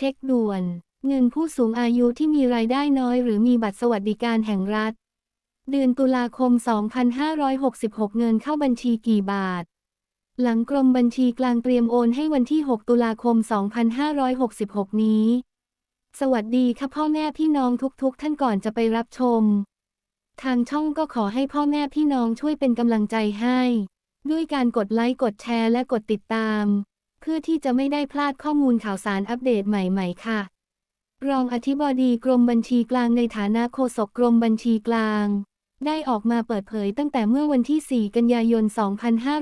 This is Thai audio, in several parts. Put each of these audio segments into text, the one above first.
เช็คด่วน เงินผู้สูงอายุที่มีรายได้น้อย หรือมีบัตรสวัสดิการแห่งรัฐ เดือนตุลาคม 2566 เงินเข้าบัญชีกี่บาท หลังกรมบัญชีกลางเตรียมโอนให้วันที่ 6 ตุลาคม 2566 นี้ สวัสดีค่ะพ่อแม่พี่น้องทุกๆ ท่านก่อนจะไปรับชม ทางช่องก็ขอให้พ่อแม่พี่น้องช่วยเป็นกำลังใจให้ ด้วยการกดไลค์กดแชร์และกดติดตาม พื่อที่จะไม่ได้พลาดข้อมูลข่าวสารอัปเดตใหม่ ๆ ค่ะ รองอธิบดีกรมบัญชีกลางในฐานะโฆษกกรมบัญชีกลาง ได้ออกมาเปิดเผยตั้งแต่เมื่อวันที่ 4 กันยายน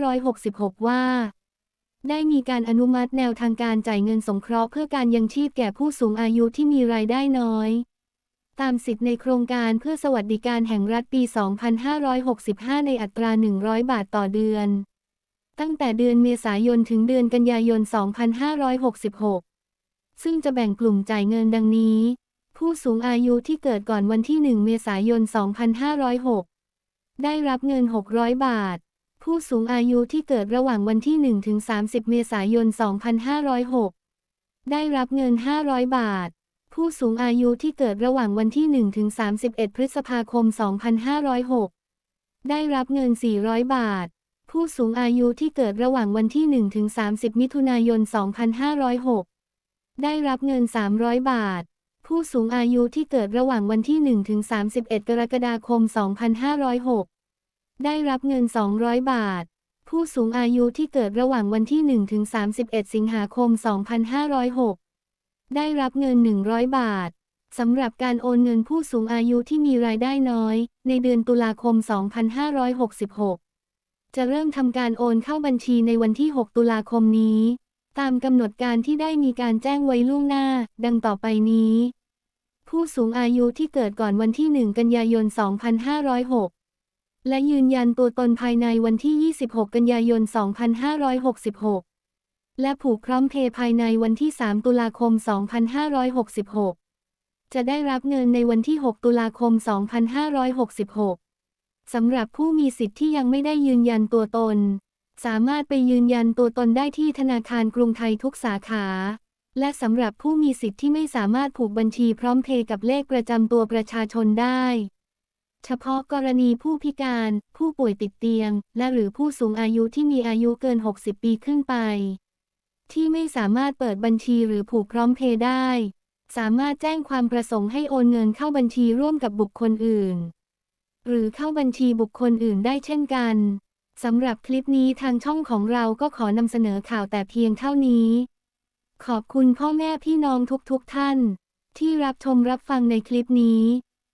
2566 ว่า ได้มีการอนุมัติแนวทางการจ่ายเงินสงเคราะห์เพื่อการยังชีพแก่ผู้สูงอายุที่มีรายได้น้อย ตามสิทธิในโครงการเพื่อสวัสดิการแห่งรัฐปี 2565 ในอัตรา 100 บาทต่อเดือน ตั้งแต่เดือนเมษายนถึงเดือนกันยายน 2566 ซึ่งจะแบ่งกลุ่มจ่ายเงินดังนี้ ผู้สูงอายุที่เกิดก่อนวันที่ 1 เมษายน 2506 ได้รับเงิน 600 บาท ผู้สูงอายุที่เกิดระหว่างวันที่ 1 ถึง 30 เมษายน 2506 ได้รับเงิน 500 บาท ผู้สูงอายุที่เกิดระหว่างวันที่ 1 ถึง 31 พฤษภาคม 2506 ได้รับเงิน 400 บาท ผู้สูงอายุที่เกิดระหว่างวันที่1ถึง30 มิถุนายน 2506 ได้รับเงิน 300 บาท ผู้สูงอายุที่เกิดระหว่างวันที่1ถึง31 กรกฎาคม 2506 ได้รับเงิน 200 บาท ผู้สูงอายุที่เกิดระหว่างวันที่1ถึง31 สิงหาคม 2506 ได้รับเงิน 100 บาทสำหรับการโอนเงินผู้สูงอายุที่มีรายได้น้อย ในเดือนตุลาคม 2566 จะเริ่มทำการโอนเข้าบัญชีในวันที่ 6 ตุลาคมนี้ ตามกำหนดการที่ได้มีการแจ้งไว้ล่วงหน้า ดังต่อไปนี้ ผู้สูงอายุที่เกิดก่อนวันที่ 1 กันยายน 2506 และยืนยันตัวตนภายในวันที่ 26 กันยายน 2566 และผูกพร้อมเพย์ภายในวันที่ 3 ตุลาคม 2566 จะได้รับเงินในวันที่ 6 ตุลาคม 2566 สำหรับผู้มีสิทธิ์ที่ยังไม่ได้ยืนยันตัวตน สามารถไปยืนยันตัวตนได้ที่ธนาคารกรุงไทยทุกสาขา และสำหรับผู้มีสิทธิ์ที่ไม่สามารถผูกบัญชีพร้อมเพย์กับเลขประจำตัวประชาชนได้ เฉพาะกรณีผู้พิการ ผู้ป่วยติดเตียง และหรือผู้สูงอายุที่มีอายุเกิน 60 ปีขึ้นไป ที่ไม่สามารถเปิดบัญชีหรือผูกพร้อมเพย์ได้ สามารถแจ้งความประสงค์ให้โอนเงินเข้าบัญชีร่วมกับบุคคลอื่น หรือเข้าบัญชีบุคคลอื่นได้เช่นกัน สำหรับคลิปนี้ทางช่องของเราก็ขอนำเสนอข่าวแต่เพียงเท่านี้ ขอบคุณพ่อแม่พี่น้องทุกๆทท่าน ที่รับชมรับฟังในคลิปนี้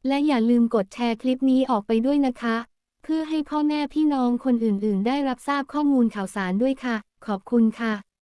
และอย่าลืมกดแชร์คลิปนี้ออกไปด้วยนะคะ เพื่อให้พ่อแม่พี่น้องคนอื่นๆ ได้รับทราบข้อมูลข่าวสารด้วยค่ะ ขอบคุณค่ะ